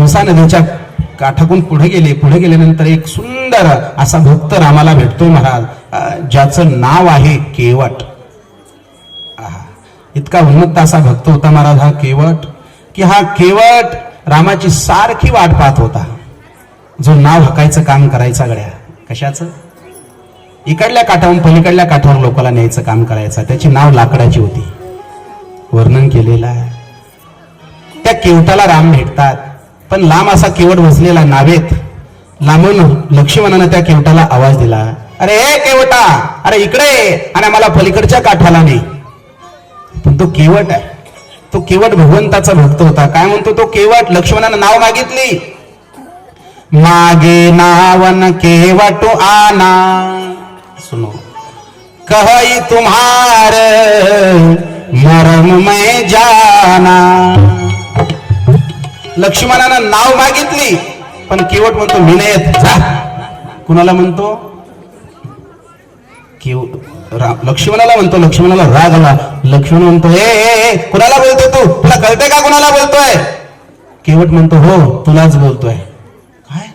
तमसा नदीच्या काठाकून पुढे गेले पुढे गेल्यानंतर एक सुंदर असा भक्त रामाला भेटतोय महाराज. ज्याचं नाव आहे केवट. आहा. इतका उन्मत्त असा भक्त होता महाराज हा केवट. की हा केवट रामाची सारखी वाट पाहत होता. जो नाव हकायचं काम करायचा गड्या. कशाचं? इकडल्या काठावरून पलीकडल्या काठावर लोकांना न्यायचं काम करायचं. त्याची नाव लाकडाची होती. वर्णन केलेलं आहे. त्या केवटाला राम भेटतात. पण लांब असा केवट बसलेला नावेत. लांबून लक्ष्मणानं त्या केवटाला आवाज दिला अरे ए केवटा अरे इकडे आणि आम्हाला पलीकडच्या काठाला नाही पण तो केवट आहे. तो केवट भगवंताचा भक्त होता. काय म्हणतो तो केवट? लक्ष्मणानं नाव मागितली. मागे नावन केवट आना. सुनो. कहई तुम्हार मरम मैं जाना. लक्ष्मणानं नाव मागितली पण केवट म्हणतो मी नाही येत जा. कुणाला म्हणतो? लक्ष्मणाला म्हणतो लक्ष्मणाला राग आला. लक्ष्मण म्हणतो ए कुणाला बोलतोय तू? तुला कळतंय का कुणाला बोलतोय? केवट म्हणतो हो तुलाच बोलतोय. काय?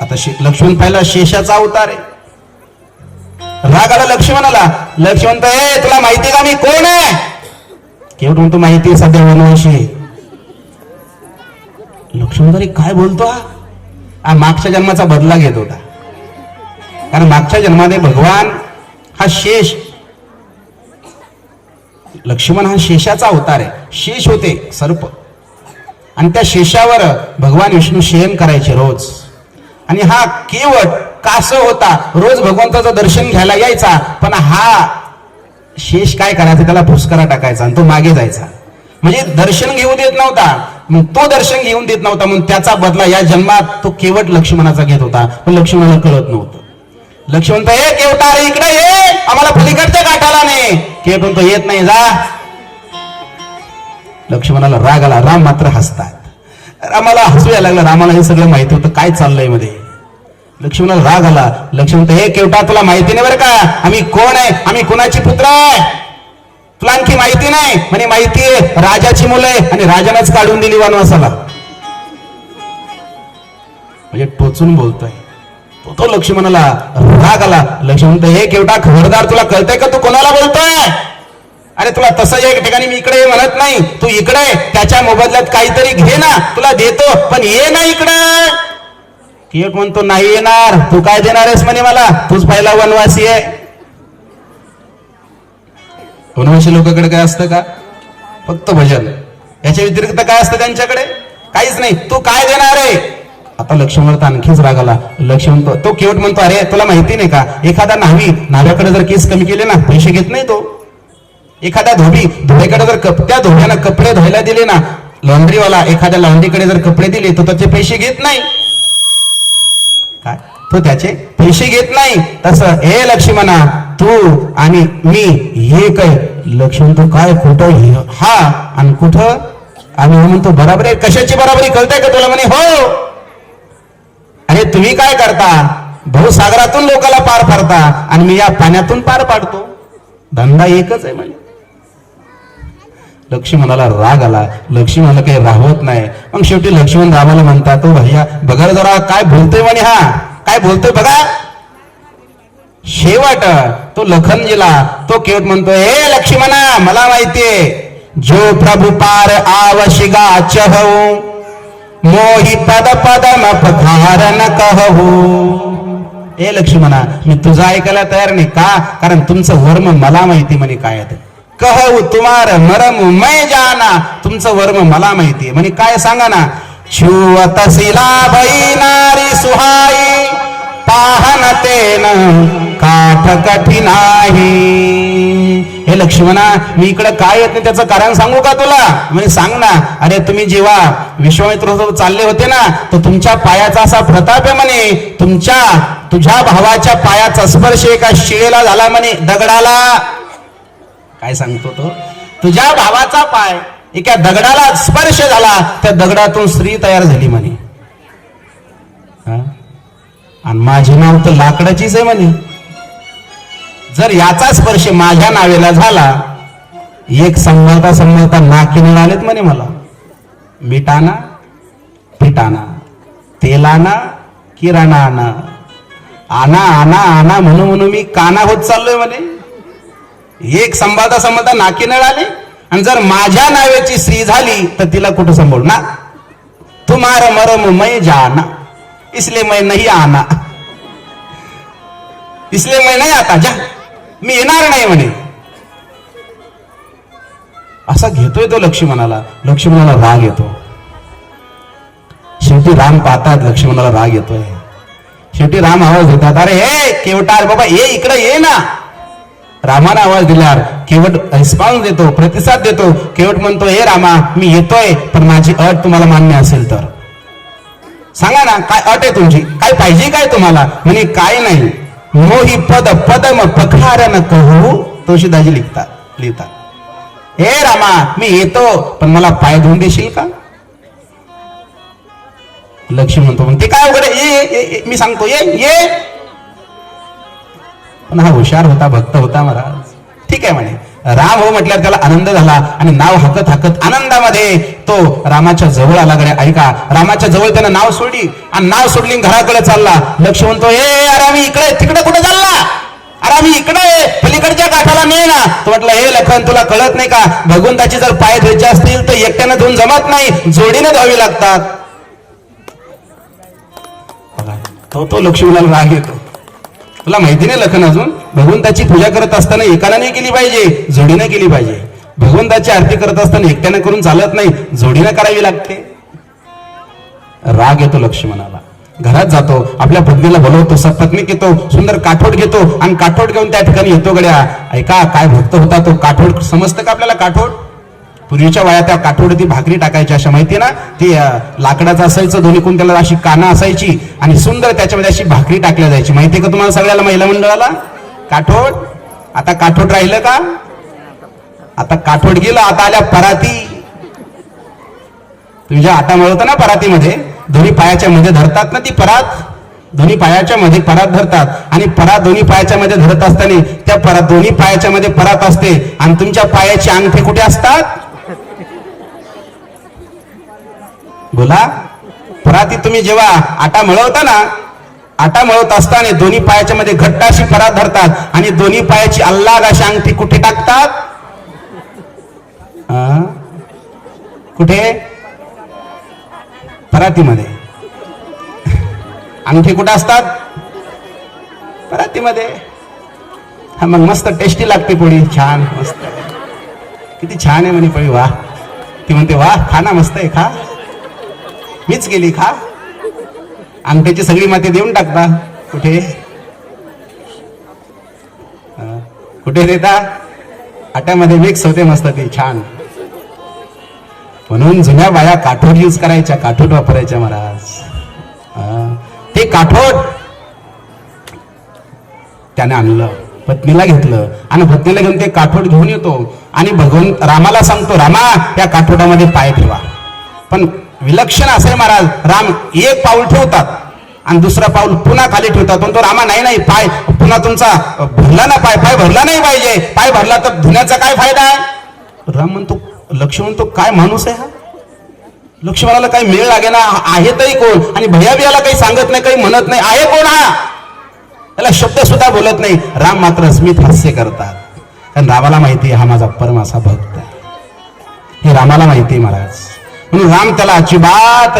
आता शे- लक्ष्मण पाहिला शेषाचा अवतार आहे. राग आला लक्ष्मणाला. लक्ष्मण म्हणतो ए तुला माहिती का मी कोण आहे? केवट म्हणतो माहिती आहे, सध्या वनवंशी आहे लक्ष्मण काय बोलतो हा? मागच्या जन्माचा बदला घेत होता. कारण मागच्या जन्मामध्ये भगवान हा शेष लक्ष्मण हा शेषाचा अवतार आहे. शेष होते सर्प. आणि त्या शेषावर भगवान विष्णू शयन करायचे रोज. आणि हा केवट कास होता. रोज भगवंताचं दर्शन घ्यायला यायचा. पण हा शेष काय करायचा? त्याला भुस्करा टाकायचा आणि तो मागे जायचा. म्हणजे दर्शन घेऊ देत नव्हता. तो दर्शन घेऊन देत नव्हता म्हणून त्याचा बदला या जन्मात तो केवट लक्ष्मणाचा घेत होता. पण लक्ष्मणाला कळत नव्हतं. लक्ष्मण तो हे केवटा अरे इकडे ये! आम्हाला पलीकडच्या काठाला नाही केवट म्हणतो येत नाही जा. लक्ष्मणाला राग आला राम मात्र हसतात. रामाला हसू यायला लागलं रामाला हे सगळं माहिती होतं काय चाललंयमध्ये? लक्ष्मणाला राग आला लक्ष्मण हे केवटा तुला माहिती नाही बरं का? आम्ही कोण आहे? आम्ही कोणाची पुत्र आहे? तुला आणखी माहिती नाही म्हणे माहिती आहे राजाची मुलं आहे आणि राजानंच काढून दिली वनवासाला. म्हणजे टोचून बोलतोय. तो तो लक्ष्मणाला राग आला. लक्ष्मण हे केवटा खबरदार तुला कळतंय का तू कोणाला बोलतोय? अरे तुला तसं एक ठिकाणी मी इकडे म्हणत नाही. तू इकडे त्याच्या मोबदल्यात काहीतरी घे ना. तुला देतो पण ये ना इकडे. केवट म्हणतो नाही येणार. तू काय देणार आहेस म्हणे मला? तूच पहिला वनवासी आहे. वनवंशी लोकांकडे काय असतं का? फक्त भजन. याच्या व्यतिरिक्त काय असतं त्यांच्याकडे? काहीच नाही. तू काय देणार आहे? आता लक्ष्मण तर आणखीच राग आला. लक्ष्मण तो- तो केवट म्हणतो अरे तुला माहिती नाही का? एखादा न्हावी न्हाव्याकडे जर केस कमी केले ना पैसे घेत नाही तो. एखाद्या धोबी धुळेकडे जर कप त्या धोब्यानं कपडे धुवायला दिले ना लॉन्ड्रीवाला एखाद्या लॉन्ड्रीकडे जर कपडे दिले तर त्याचे पैसे घेत नाही. काय? तो त्याचे पैसे घेत नाही. तसं हे लक्ष्मणा तू आणि मी हे काय लक्ष्मण तू काय कुठं हा आणि कुठं? आम्ही म्हणतो बराबर आहे. कशाची बराबरी? कळतंय का तुला? म्हणे हो. अरे तुम्ही काय करता? भूसागरातून लोकाला पार पाडता आणि मी या पाण्यातून पार पाडतो. धंदा एकच आहे म्हणजे लक्ष्मणाला राग आला. लक्ष्मणाला काही राहवत नाही. मग शेवटी लक्ष्मण रामाला म्हणतात तो भैया बघा जरा काय बोलतोय म्हणे हा. काय बोलतोय बघा? शेवट तो लखनजीला तो केवट म्हणतो हे लक्ष्मणा मला माहितीये जो प्रभु पार आवशिगा चहू मोही पद पदम न कहू हे लक्ष्मणा मी तुझं ऐकायला तयार नाही का? कारण तुमचं वर्म मला माहिती म्हणे काय ते. कहू तुम्हार मरम मै जाना तुमचं वर्म मला माहिती म्हणे काय सांगा ना? छुवत शिला बाई नारी सुहाई पाहनतेन. काठ कठीणाही हे लक्ष्मणा मी इकडे काय येत नाही त्याचं कारण सांगू का तुला? म्हणजे सांग ना. अरे तुम्ही जेव्हा विश्वामित्र चालले होते ना तर तुमच्या पायाचा असा प्रताप आहे म्हणे. तुमच्या तुझ्या भावाच्या पायाचा स्पर्श एका शिळेला झाला म्हणे दगडाला. काय सांगतो तो? तुझ्या भावाचा पाय एका दगडाला स्पर्श झाला त्या दगडातून स्त्री तयार झाली म्हणे. हा? आणि माझे नाव तर लाकडाचीच आहे म्हणे. जर याचा स्पर्श माझ्या नावेला झाला एक संभाळता संभाळता नाकीने आलेत म्हणे मला. मिटाना पिटाना तेलाना किराणा आणा आना आना आना म्हणून म्हणून मी काना होत चाललोय म्हणे. एक संवादा संबंधा नाकी आले आणि जर माझ्या नावेची स्त्री झाली तर तिला कुठं सांभाळू? ना. तुम्हारा मरम मैं जाना. इसलिए मैं नहीं आना। इसलिए मैं नाही आता जा। मी येणार नाही म्हणे। असा घेतोय तो लक्ष्मणाला. लक्ष्मणाला राग येतो. शेवटी राम पाहतात लक्ष्मणाला राग येतोय. शेवटी राम आवाज देतात अरे हे केवटार बाबा ये इकडे ये ना. रामाने आवाज दिल्यावर केवट रिस्पॉन्स देतो प्रतिसाद देतो. केवट म्हणतो हे रामा मी येतोय पण माझी अट तुम्हाला मान्य असेल तर. सांगा ना काय अट आहे तुमची? काय पाहिजे काय तुम्हाला? म्हणे काय नाही. मोही पद पदम पखारन कहू तुळशीदाजी लिखतात लिहितात. हे रामा मी येतो पण मला पाय धुवून देशील का? लक्ष्मी म्हणतो "मग ते काय वगैरे ये, मी सांगतो ये ये. पण हा हुशार होता भक्त होता महाराज. ठीक आहे म्हणे. राम हो म्हटल्यावर त्याला आनंद झाला आणि नाव हाकत हाकत आनंदामध्ये तो रामाच्या जवळ आला गड्या ऐका. रामाच्या जवळ त्यानं नाव सोडली आणि नाव सोडली घराकडे चालला. लक्ष म्हणतो ए अरे इकडे तिकडे कुठे चालला? अरे इकडे पलीकडच्या काठाला ने ना. तो म्हटलं हे लखन तुला कळत नाही का? भगवंताची जर पाय धुवायचे असतील तर एकट्यानं धुवून जमत नाही. जोडीने धावी लागतात. तो तो लक्ष्मीला राग येतो. तुला माहिती नाही लखन अजून? भगवंताची पूजा करत असताना एकाला नाही केली पाहिजे जोडीनं केली पाहिजे. भगवंताची आरती करत असताना एकट्यानं करून चालत नाही जोडीनं करावी लागते. राग येतो लक्ष्मणाला. घरात जातो आपल्या पत्नीला बोलवतो सपत्नीक येतो सुंदर काठोट घेतो आणि काठोट घेऊन त्या ठिकाणी येतो गड्या. ऐका काय भक्त होता तो? काठोट समजतं का आपल्याला काठोट पूर्वीच्या वया त्या काठोड ती भाकरी टाकायची अशा माहिती ना? ती लाकडाचं असायचं दोन्ही कोण त्याला अशी काना असायची आणि सुंदर त्याच्यामध्ये अशी भाकरी टाकल्या जायची. माहिती का तुम्हाला सगळ्याला महिला मंडळाला? काठोड आता काठोड राहिलं का? आता काठोड गेलं आता आल्या पराती. तुम्ही ज्या आटा मिळवतो ना परातीमध्ये दोन्ही पायाच्या मध्ये धरतात ना ती परात? दोन्ही पायाच्या मध्ये परात धरतात आणि परात दोन्ही पायाच्या मध्ये धरत असताना त्या परात दोन्ही पायाच्या मध्ये परात असते आणि तुमच्या पायाची अंगठी कुठे असतात? बोला परातीत तुम्ही जेव्हा आटा मळवता ना आटा मळवत असताना दोन्ही पायाच्या मध्ये घट्ट अशी परात धरतात आणि दोन्ही पायाची अल्लाग अशी अंगठी कुठे टाकतात? कुठे? परातीमध्ये. अंगठी कुठे असतात? परातीमध्ये. हा मग मस्त टेस्टी लागते पोळी. छान मस्त. किती छान आहे म्हणे पोळी वा ती म्हणते वा खा ना मस्त आहे खा. मीच गेली खा अंगठ्याची सगळी माती देऊन टाकता कुठे? कुठे देता आट्यामध्ये मिक्स होते मस्त ते छान. म्हणून जुन्या बाया काठोट यूज करायच्या काठोट वापरायच्या महाराज. ते काठोट त्याने आणलं. पत्नीला घेतलं. आणि पत्नीला घेऊन ते काठोट घेऊन येतो. आणि भगवंत रामाला सांगतो रामा या काठोटामध्ये पाय ठेवा पण विलक्षण असेल महाराज. राम एक पाऊल ठेवतात आणि दुसरा पाऊल पुन्हा खाली ठेवतात. पण तो रामा नाही नाही पाय पुन्हा तुमचा भरला ना पाय पाय भरला नाही पाहिजे. पाय भरला तर धुण्याचा काय फायदा आहे? राम म्हणतो लक्ष्मण म्हणतो काय माणूस आहे हा? लक्ष्मणाला काही मेळ लागे ना आहे तरी कोण? आणि भैयाबियाला काही सांगत नाही काही म्हणत नाही आहे कोण हा? त्याला शब्द सुद्धा बोलत नाही. राम मात्र स्मित हास्य करतात. कारण रामाला माहिती आहे हा माझा परम असा भक्त आहे. हे रामाला माहिती आहे महाराज. म्हणून राम त्याला अजिबात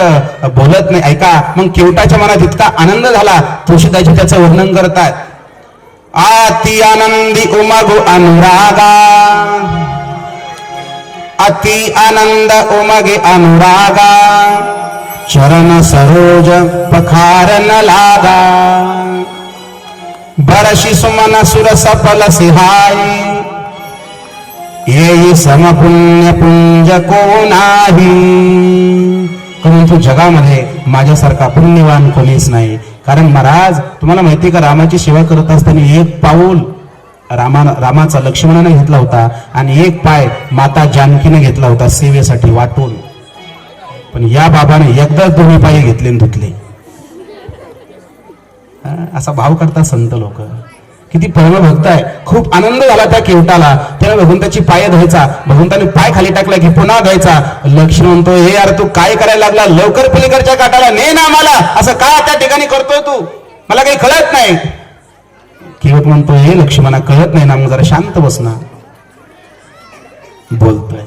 बोलत नाही. ऐका मग केवटाच्या मनात इतका आनंद झाला तुळशीदाजी त्याचं वर्णन करतात. आती आनंदी उमगो अनुरागा. अति आनंद उमगे अनुरागा. चरण सरोज पखारन लागा. बरशी सुमन सुर सफल सिहाई. येई समपुण्य पुंज को नाही परंतु जगामध्ये माझ्यासारखा पुण्यवान कोणीच नाही. कारण महाराज तुम्हाला माहिती का रामाची सेवा करत असताना एक पाऊल रामा रामाचा लक्ष्मणाने घेतला होता आणि एक पाय माता जानकीने घेतला होता सेवेसाठी वाटून. पण या बाबाने एकदाच दोन्ही पाय घेतले आणि धुतले. असा भाव करतात संत लोक. किती परमभक्त आहे खूप आनंद झाला त्या केवटाला. त्याने भगवंताची पाय धुवायचा. भगवंताने पाय खाली टाकला की पुन्हा धुवायचा. लक्ष्मण म्हणतो हे यार तू काय करायला लागला? लवकर पलीकडच्या काटाला ने ना मला असं का त्या ठिकाणी करतोय तू? मला काही कळत नाही. केवट म्हणतो हे लक्ष्मणा कळत नाही ना मग जरा शांत बसना बोलतोय.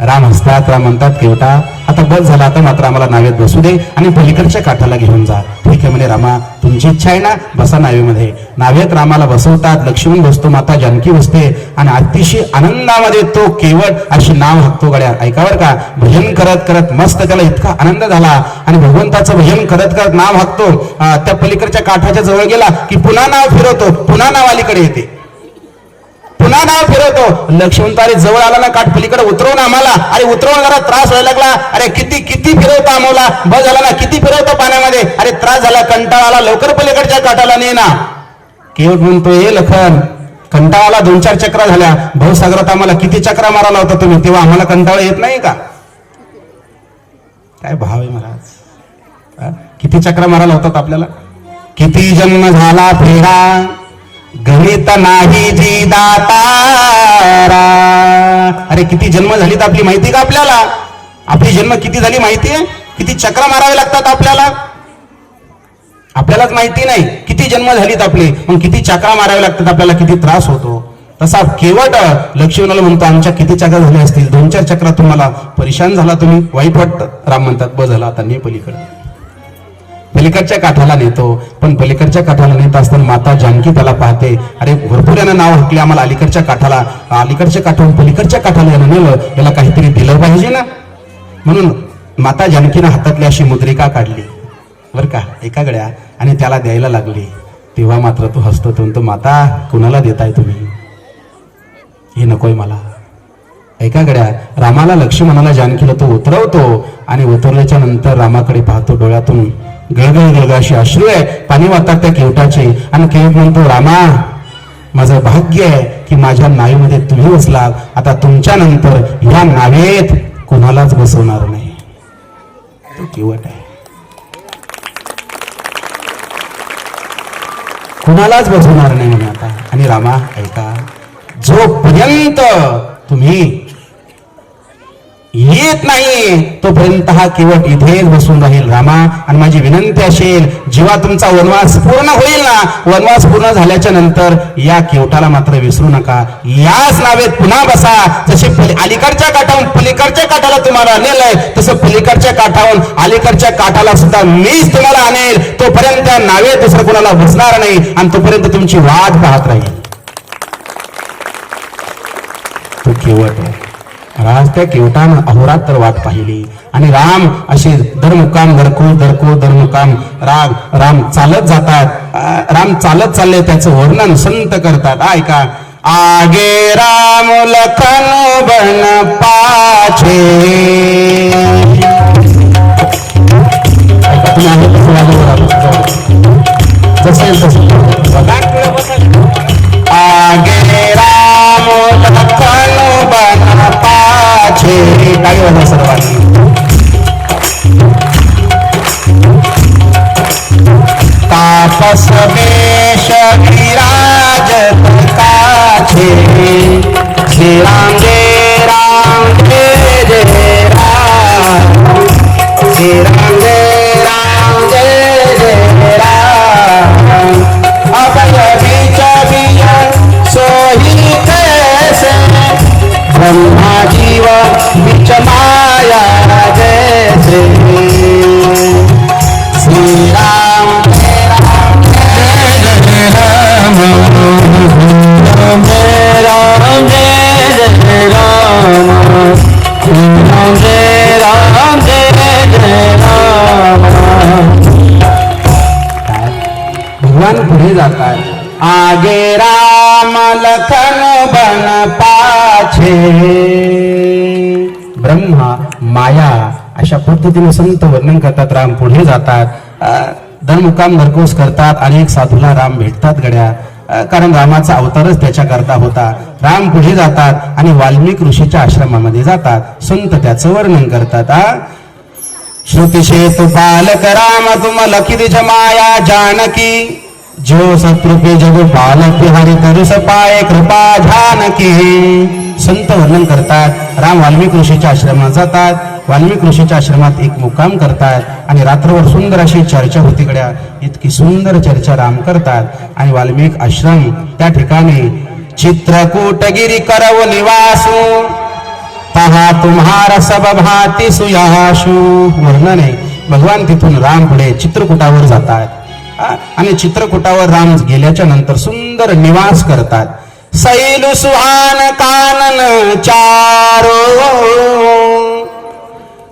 राम हसतात राम म्हणतात केवटा आता बस झाला आता मात्र आम्हाला नावेत बसू दे आणि पलीकडच्या काठाला घेऊन जा. ठीक आहे म्हणे रामा तुमची इच्छा आहे ना बसा नावेमध्ये. नावेत रामाला बसवतात लक्ष्मण बसतो माता जानकी बसते आणि अतिशय आनंदामध्ये तो केवळ अशी नाव हाकतो गड्या ऐकावर का भजन करत करत मस्त त्याला इतका आनंद झाला आणि भगवंताचं भजन करत करत नाव हाकतो. त्या पलीकडच्या काठाच्या जवळ गेला की पुन्हा नाव फिरवतो पुन्हा नाव अलीकडे येते. पुन्हा नाव फिरवतो. लक्ष्मण जवळ आला ना काठ पलीकडे उतरवून आम्हाला. अरे उतरवून जरा त्रास व्हायला लागला. अरे किती किती फिरवतो आम्हाला. बस झाला ना किती फिरवतो पाण्यामध्ये. अरे त्रास झाला कंटाळा आला लवकर पलीकडच्या काठाला ने ना केवट म्हणतो हे लखन. कंटाळाला दोन चार चक्रा झाल्या. भाऊसागरात आम्हाला किती चक्रा मारायला होता तुम्ही? तेव्हा आम्हाला कंटाळा येत नाही का? काय भाव आहे महाराज? किती चक्रा मारायला होतात आपल्याला? किती जन्म झाला फेरा गणित नाही जी दातारा अरे किती जन्म झालीत आपली माहिती का आपल्याला? आपली जन्म किती झाली माहिती? आहे किती चक्र मारावे लागतात आपल्याला? आपल्यालाच माहिती नाही. किती जन्म झालीत आपले? मग किती चक्रा मारावे लागतात आपल्याला? किती त्रास होतो. तसा केवट लक्ष्मीला म्हणतो आमच्या किती चक्र झाले असतील? दोन चार चक्रा तुम्हाला परेशान झाला तुम्ही. वाईट वाटतं. राम म्हणतात ब झाला आता ने पलीकडे पलीकडच्या काठाला नेतो. पण पलीकडच्या काठाला नेत असताना माता जानकी त्याला पाहते अरे भरपूर यानं नाव हकले आम्हाला अलीकडच्या काठाला. अलीकडच्या काठाहून पलीकडच्या काठाला यानं नेलं याला काहीतरी दिलं पाहिजे ना? म्हणून माता जानकीनं हातातली अशी मुद्रिका काढली. बर का एका गड्या आणि त्याला द्यायला लागली. तेव्हा मात्र तो हसतो तो म्हणतो माता कुणाला देताय तुम्ही? हे नकोय मला. एका गड्या रामाला लक्ष्मणाला जानकीला तो उतरवतो आणि उतरल्याच्या नंतर रामाकडे पाहतो डोळ्यातून गळगळ गळगाशी अशी अश्रू आहे. पाणी वाहतात त्या केवटाचे. आणि केवट म्हणतो रामा माझं भाग्य आहे की माझ्या नावीमध्ये तुम्ही बसलात. आता तुमच्या नंतर ह्या नावेत कोणालाच बसवणार नाही. तो केवट आहे. कुणालाच बसवणार नाही म्हणे आता. आणि रामा ऐका जोपर्यंत तुम्ही येत नाही तोपर्यंत हा केवळ इथेच बसून राहील रामा. आणि माझी विनंती असेल जेव्हा तुमचा वनवास पूर्ण होईल ना वनवास पूर्ण झाल्याच्यानंतर या केवटाला मात्र विसरू नका. याच नावेत पुन्हा बसा. जसे अलीकडच्या काठाहून पलीकडच्या काठाला तुम्हाला नेलंय तसं पलीकडच्या काठाहून अलीकडच्या काठाला सुद्धा मीच तुम्हाला आणेल. तोपर्यंत त्या नावेत दुसरं कोणाला बसणार नाही. आणि तोपर्यंत तुमची वाट पाहत राहील. तो केवट आहे. राज त्या केवटानं अहोरात्र वाट पाहिली. आणि राम असे दरमुकाम दरको दरको दरमुकाम राग राम चालत जातात. राम चालत चालले त्याचं वर्णन संत करतात. ऐका. आगे राम लखन बन पाछे. जसे तसं तसं. पाछे काही वाजा सर्वांनी तापस वेश विराजत काछे श्री राम जय राम जय जय राम। श्री राम जय राम जय जय राम अभय बीच बीज सोही कैसे? ब्रह्म माया जैसे श्री जय राम जय जय राम। जय जय जय जय जय जय भगवान पुढे जातात। आगे राम, लखन बन पाछे। माया अशा पद्धतीने संत वर्णन करतात राम पुढे जातात. धनमुकाम धर्मकाम घरकोस करतात अनेक साधूला राम भेटतात गड्या. कारण रामाचा अवतारच त्याच्याकरता होता. राम पुढे जातात आणि वाल्मिक ऋषीच्या आश्रमामध्ये जातात. संत त्याचं वर्णन करतात आ श्रुतिशेत बालक राम तुम लखित माया जानकी. जो सत्रुपे जग बालक हरि तरुस पाय कृपा जानकी. संत वर्णन करतात राम वाल्मिक ऋषीच्या आश्रमात जातात वाल्मिक ऋषीच्या आश्रमात एक मुक्काम करतात आणि रात्रभर सुंदर अशी चर्चा होती गड्या. इतकी सुंदर चर्चा राम करतात आणि वाल्मिक आश्रम त्या ठिकाणी चित्रकूटगिरी करव निवासू. पहा तुम्हारा सब भाती सुयाशू. वर्णन आहे भगवान तिथून राम पुढे चित्रकूटावर जातात. आणि चित्रकूटावर राम गेल्याच्यानंतर सुंदर निवास करतात. सैलु सुहान कानन चारो।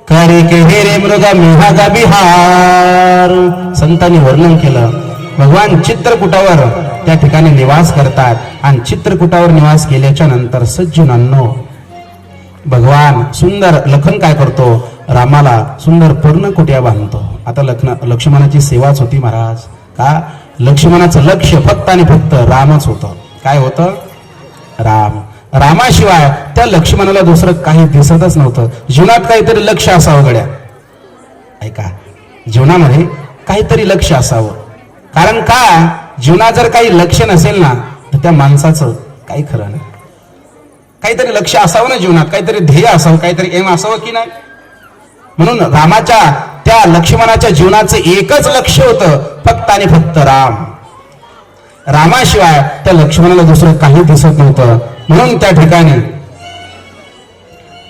करी के हेरे मृग मिहाग बिहार। संतांनी वर्णन केलं. भगवान चित्रकूटावर त्या ठिकाणी निवास करतात आणि चित्रकूटावर निवास केल्याच्यानंतर सज्जनांनो भगवान सुंदर लखन काय करतो? रामाला सुंदर पर्णकुट्या बांधतो. आता लखन लक्ष्मणाची सेवाच होती महाराज. का? लक्ष्मणाचं लक्ष फक्त आणि फक्त रामच होतं. काय होतं? राम. रामाशिवाय त्या लक्ष्मणाला दुसरं काही दिसतच नव्हतं. जीवनात काहीतरी लक्ष असावं गड्या. ऐका जीवनामध्ये काहीतरी लक्ष असावं. कारण का? जीवनात जर काही लक्ष नसेल ना तर त्या माणसाचं काही खरं नाही. काहीतरी लक्ष असावं ना जीवनात. काहीतरी ध्येय असावं काहीतरी एम असावं की नाही? म्हणून रामाच्या त्या लक्ष्मणाच्या जीवनाचं एकच लक्ष होतं फक्त आणि फक्त राम. रामाशिवाय त्या लक्ष्मणाला दुसरं काही दिसत नव्हतं. म्हणून त्या ठिकाणी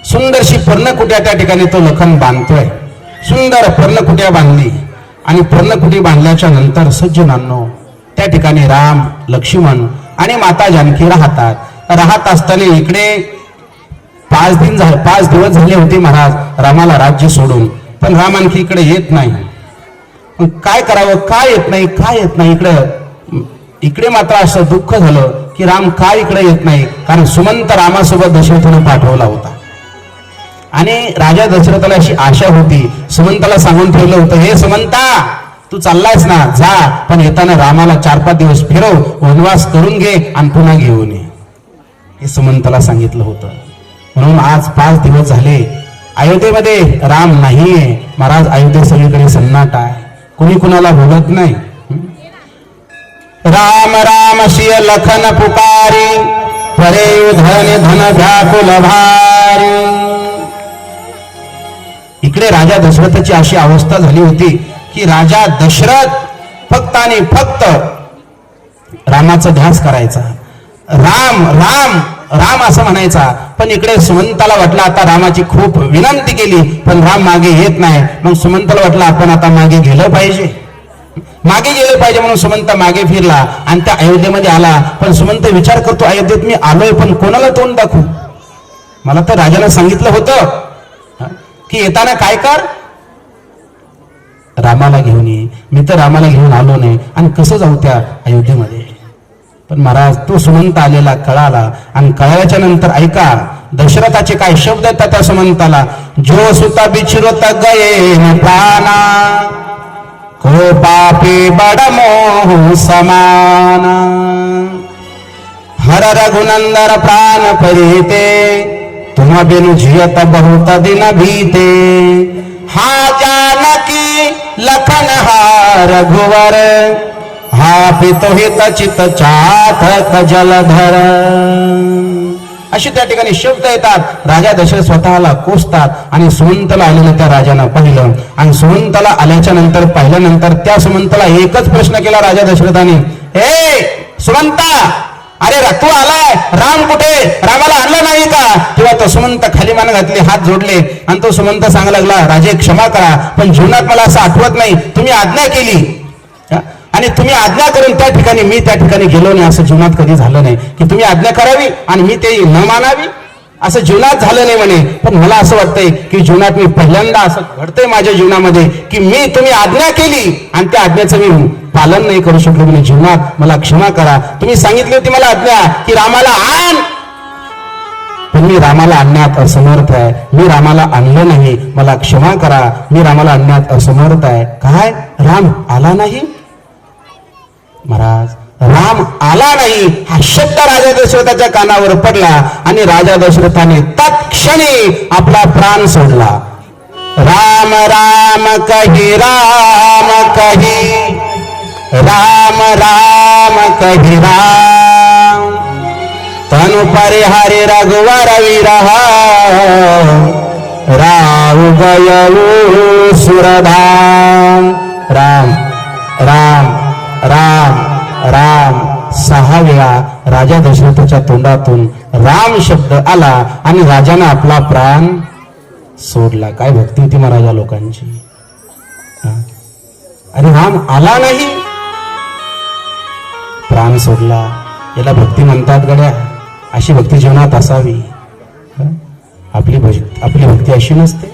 सुंदरशी पर्णकुट्या त्या ठिकाणी तो लखन बांधतोय. सुंदर पर्णकुट्या बांधली. आणि पर्णकुटी बांधल्याच्या नंतर सज्जनांनो त्या ठिकाणी राम लक्ष्मण आणि माता जानकी राहतात. राहत असताना इकडे पाच दिन झाले पाच दिवस झाले होते महाराज रामाला राज्य सोडून. पण राम आणखी इकडे येत नाही. काय करावं? काय येत नाही? काय येत नाही इकडं? इकडे मात्र असं दुःख झालं की राम का इकडे येत नाही? कारण सुमंत रामासोबत दशरथानं पाठवला होता. आणि राजा दशरथाला अशी आशा होती. सुमंताला सांगून ठेवलं होतं हे सुमंता तू चाललायस ना? जा पण येताना रामाला चार पाच दिवस फिरव वनवास करून घे आणि पुन्हा घेऊन ये. हे सुमंताला सांगितलं होतं. म्हणून आज पाच दिवस झाले. अयोध्येमध्ये राम नाहीये. महाराज अयोध्ये सगळीकडे सन्नाट आहे. कुणी कुणाला बोलत नाही. राम राम शिय लखन पुकारी परे धन धन व्याकुल भारी. इकडे राजा दशरथाची अशी अवस्था झाली होती की राजा दशरथ फक्त आणि फक्त रामाचा ध्यास करायचा. राम राम राम असं म्हणायचा. पण इकडे सुमंताला वाटलं आता रामाची खूप विनंती केली पण राम मागे येत नाही. मग सुमंताला वाटलं आपण आता मागे गेलं पाहिजे. मागे गेले पाहिजे म्हणून सुमंत मागे फिरला आणि त्या अयोध्येमध्ये आला. पण सुमंत विचार करतो अयोध्येत मी आलोय पण कोणाला तोंड दाखवू? मला तर राजाला सांगितलं होतं. की येताना काय कर? रामाला घेऊन ये. मी तर रामाला घेऊन आलो नाही. आणि कसं जाऊ त्या अयोध्येमध्ये? पण महाराज तो सुमंत आलेला कळाला. आणि कळाल्याच्या नंतर ऐका दशरथाचे काय शब्द येतात त्या सुमंताला? जो सुता बिचिरत गये प्राणा हो पापी बड मोह हर रघुनंदन प्राण परीते तुम बिनु झियत बहुत दिन बीते. हा जानकी लखन हा रघुवर हा पितो हित चित चातक जलधर. अशी त्या ठिकाणी शब्द येतात. राजा दशरथ स्वतःला कोसतात आणि सुमंतला आलेलं त्या राजानं पाहिलं. आणि सुमंतला आल्याच्यानंतर पाहिल्यानंतर त्या सुमंतला एकच प्रश्न केला राजा दशरथाने. हे सुमंता! अरे तू आलाय? राम कुठे? रामाला आणलं नाही का? तेव्हा तो सुमंत खाली मान घातले हात जोडले. आणि तो सुमंत सांगायला लागला राजे क्षमा करा पण जीवनात मला असं आठवत नाही. तुम्ही आज्ञा केली. आणि तुम्ही आज्ञा करून त्या ठिकाणी मी त्या ठिकाणी गेलो नाही. असं जीवनात कधी झालं नाही. की तुम्ही आज्ञा करावी आणि मी ते न मानावी? असं जीवनात झालं नाही म्हणे. पण मला असं वाटतंय की जीवनात मी पहिल्यांदा असं घडतंय माझ्या जीवनामध्ये की मी तुम्ही आज्ञा केली आणि त्या आज्ञेचं मी पालन नाही करू शकलो म्हणजे जीवनात मला क्षमा करा. तुम्ही सांगितली होती मला आज्ञा की रामाला आण. पण मी रामाला आणण्यात असमर्थ आहे. मी रामाला आणलं नाही. मला क्षमा करा. मी रामाला आणण्यात असमर्थ आहे. काय? राम आला नाही? महाराज राम आला नाही. हा शब्द राजा दशरथाच्या कानावर पडला आणि राजा दशरथाने तत्क्षणी आपला प्राण सोडला. राम राम कही राम कही. राम राम कही राम. तनु परिहारी रघुवर विरहा. राव गयऊ सुरधाम राम राम. राम राम. सहा वेळा राजा दशरथाच्या तोंडातून राम शब्द आला आणि राजानं आपला प्राण सोडला. काय भक्ती होती महाराजा लोकांची. अरे राम आला नाही. प्राण सोडला. याला भक्ती म्हणतात गड्या. अशी भक्ती जीवनात असावी. आपली भज आपली भक्ती अशी नसते.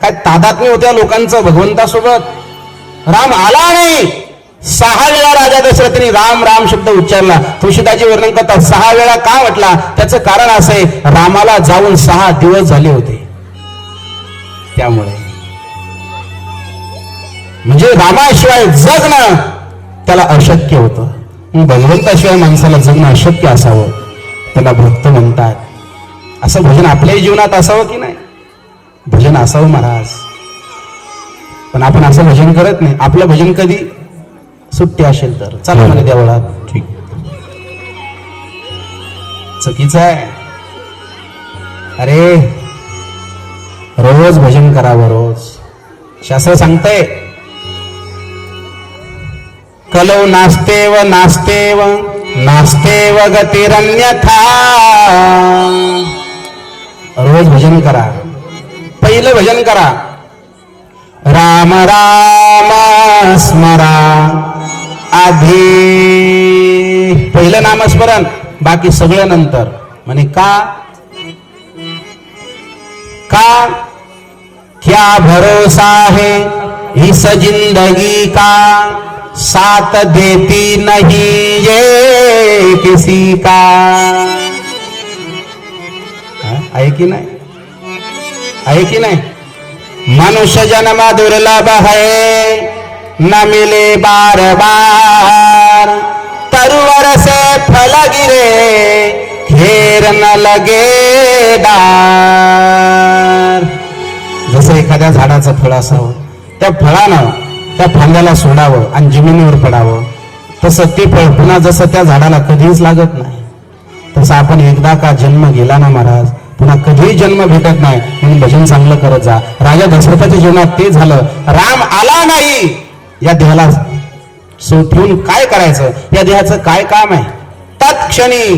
काय तादात्म्य होत्या लोकांचं? भगवंतासोबत? राम आला नाही. सहा वेळा राजा दशरथने राम राम शब्द उच्चारला. तुळशीदाची वर्णन करतात सहा वेळा का म्हटला? त्याचं कारण असं आहे रामाला जाऊन सहा दिवस झाले होते. त्यामुळे. म्हणजे रामाशिवाय जगणं त्याला अशक्य होतं. भगवंताशिवाय माणसाला जगणं अशक्य असावं. त्याला भक्त म्हणतात. असं भजन आपल्याही जीवनात असावं की नाही? भजन असावं महाराज. पण आपण असं भजन करत नाही. आपलं भजन कधी सुट्टी असेल तर. चला म्हणे देवळात. ठीक. चुकीचं आहे. अरे रोज भजन करावं रोज. शास्त्र सांगतंय. कलौ नास्तेव नास्तेव नास्तेव गतिरन्यथा. रोज भजन करा. पहिलं भजन करा. राम राम स्मरा. आधी पहिलं नामस्मरण बाकी सगळं नंतर. म्हणे का? का? क्या भरोसा है इस जिंदगी का? साथ देती नहीं ये किसी का? आहे की नाही? आहे की नाही? मनुष्य जन्म दुर्लभ है न मिले बार बार तरुवर से फल गिरे घेर न लगे डार जसं एखाद्या झाडाचं फळ असावं त्या फळानं त्या फांद्याला सोडावं आणि जमिनीवर पडावं तसं ते फळ पुन्हा जसं त्या झाडाला कधीच लागत नाही. तसं आपण एकदा का जन्म गेला ना महाराज पुन्हा कधीही जन्म भेटत नाही म्हणून भजन चांगलं करत जा. राजा दशरथाच्या जीवनात ते झालं. राम आला नाही. या देहाला सोपवून काय करायचं? या देहाचं काय काम आहे? तत्क्षणी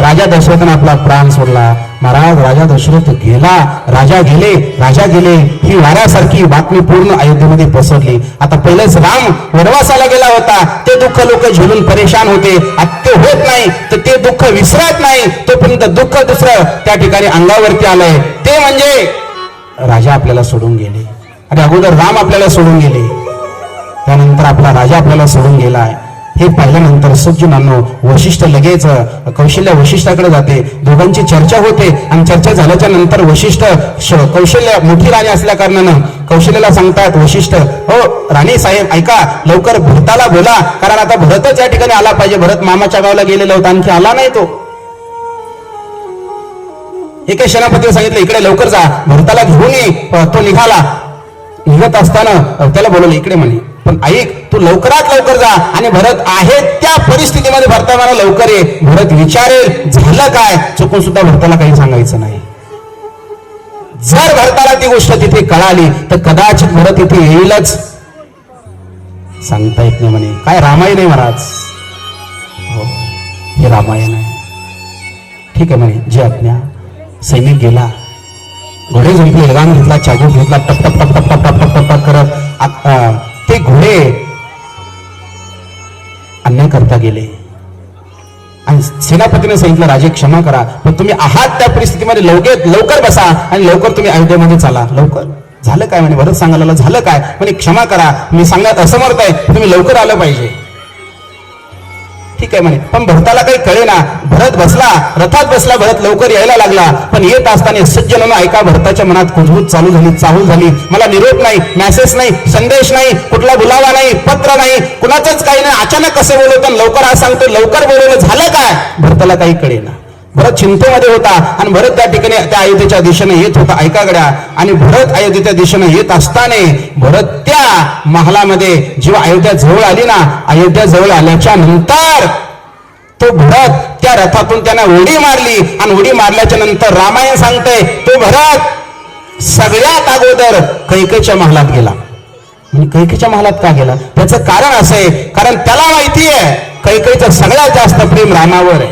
राजा दशरथने आपला प्राण सोडला. महाराज राजा दशरथ गेला राजा गेले राजा गेले ही वाऱ्यासारखी बातमी पूर्ण अयोध्येमध्ये पसरली. आता पहिलेच राम वनवासाला गेला होता. ते दुःख लोक झेलून परेशान होते. आता ते होत नाही तर ते दुःख विसरत नाही. तोपर्यंत दुःख दुसरं त्या ठिकाणी अंगावरती आलंय. ते म्हणजे राजा आपल्याला सोडून गेले. आणि अगोदर राम आपल्याला सोडून गेले. त्यानंतर आपला राजा आपल्याला सोडून गेलाय. हे पाहिल्यानंतर सज्जनांनो वशिष्ठ लगेच कौशल्य वशिष्ठाकडे जाते. दोघांची चर्चा होते आणि चर्चा झाल्याच्यानंतर वशिष्ठ श- कौशल्य मोठी राणी असल्या कारणानं कौशल्याला सांगतात वशिष्ठ हो राणी साहेब ऐका लवकर भरताला बोला कारण आता भरतच या ठिकाणी आला पाहिजे. भरत मामाच्या गावाला गेलेला होता आणखी आला नाही तो. एका सेनापतीने सांगितलं इकडे लवकर जा भरताला घेऊन ये तो निघाला. निघत असताना त्याला बोलवलं इकडे म्हणे. पण ऐक तू लवकरात लवकर जा आणि भरत आहे त्या परिस्थितीमध्ये भरताना लवकर ये भरत विचारेल झालं काय चुकून सुद्धा भरताला काही सांगायचं नाही जर भरताला ती गोष्ट तिथे कळाली तर कदाचित भरत इथे येईलच सांगता येत नाही म्हणे काय रामायण आहे महाराज हो हे रामायण आहे ठीक आहे म्हणे जी आज्ञा सैनिक गेला घोडे झुंपले लगाम घेतला चाकू घेतला टप टप टप टप टप टप टप टप करत ते घोडे अन्याय करता गेले. आणि सेनापतीने सांगितलं राजे क्षमा करा पण तुम्ही आहात त्या परिस्थितीमध्ये लवकर लवकर बसा आणि लवकर तुम्ही अयोध्येमध्ये चाला. लवकर? झालं काय? म्हणे भरत सांगायला झालं काय? म्हणे क्षमा करा मी सांगण्यात असमर्थ आहे तुम्ही लवकर आलं पाहिजे. ठीक आहे म्हणे. पण भरताला काही कळे ना भरत बसला रथात बसला भरत लवकर यायला लागला. पण येत असताना सज्जनानं ऐका भरताच्या मनात कुजबूज चालू झाली चाहूल झाली. मला निरोप नाही मेसेज नाही संदेश नाही कुठला बुलावा नाही पत्र नाही कुणाचंच काही नाही. अचानक कसं बोलवतं लवकर आज सांगतो लवकर बोलवलं झालं काय? भरताला काही कळे ना भरत चिंतेमध्ये होता आणि भरत त्या ठिकाणी त्या अयोध्येच्या दिशेने येत होता ऐकागड्या. आणि भरत अयोध्येच्या दिशेने येत असताना भरत त्या महालामध्ये जेव्हा अयोध्या जवळ आली ना अयोध्या जवळ आल्याच्यानंतर तो भरत त्या रथातून त्यांना उडी मारली. आणि उडी मारल्याच्या नंतर रामायण सांगते तो भरत सगळ्यात अगोदर कैकेच्या महालात गेला. म्हणजे कैकेच्या महालात का गेला? त्याचं कारण असं आहे कारण त्याला माहिती आहे कैकेचं सगळ्यात जास्त प्रेम रामावर आहे.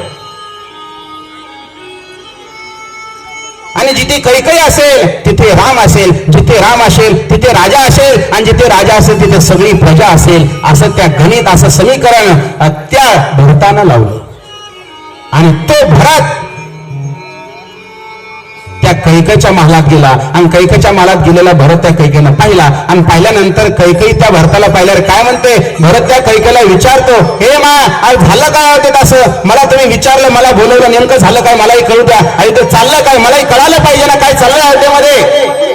आणि जिथे कैकई असेल तिथे राम असेल जिथे राम असेल तिथे राजा असेल आणि जिथे राजा असेल तिथे सगळी प्रजा असेल असं त्या गणित असं समीकरण त्या भरताना लावलं. आणि तो भरत त्या कैकेच्या महालात गेला. आणि कैकेच्या महालात गेलेला भरत त्या कैकेनं पाहिला. आणि पाहिल्यानंतर कैकई त्या भरताला पाहिल्यावर काय म्हणते? भरत त्या कैकेला विचारतो हे मा आज झालं काय होते असं? मला तुम्ही विचारलं मला बोलवलं नेमकं झालं काय? मलाही कळू द्या. अयोध्येत चाललं काय? मलाही कळालं पाहिजे ना काय चाललं अयोध्येमध्ये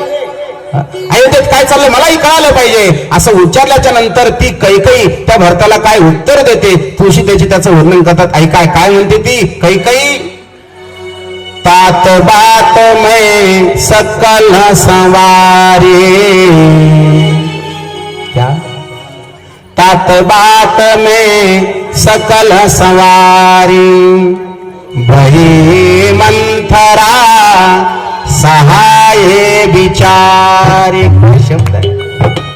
अयोध्येत काय चाललं मलाही कळालं पाहिजे. असं विचारल्याच्या नंतर ती कैकई त्या भरताला काय उत्तर देते? तुळशी त्याची त्याचं वर्णन करतात. ऐकाय काय म्हणते ती? कैकई तात बात में सकल संवारे। क्या? तात बात में सकल संवारी। भई मंथरा सहाय विचारे। शब्द है?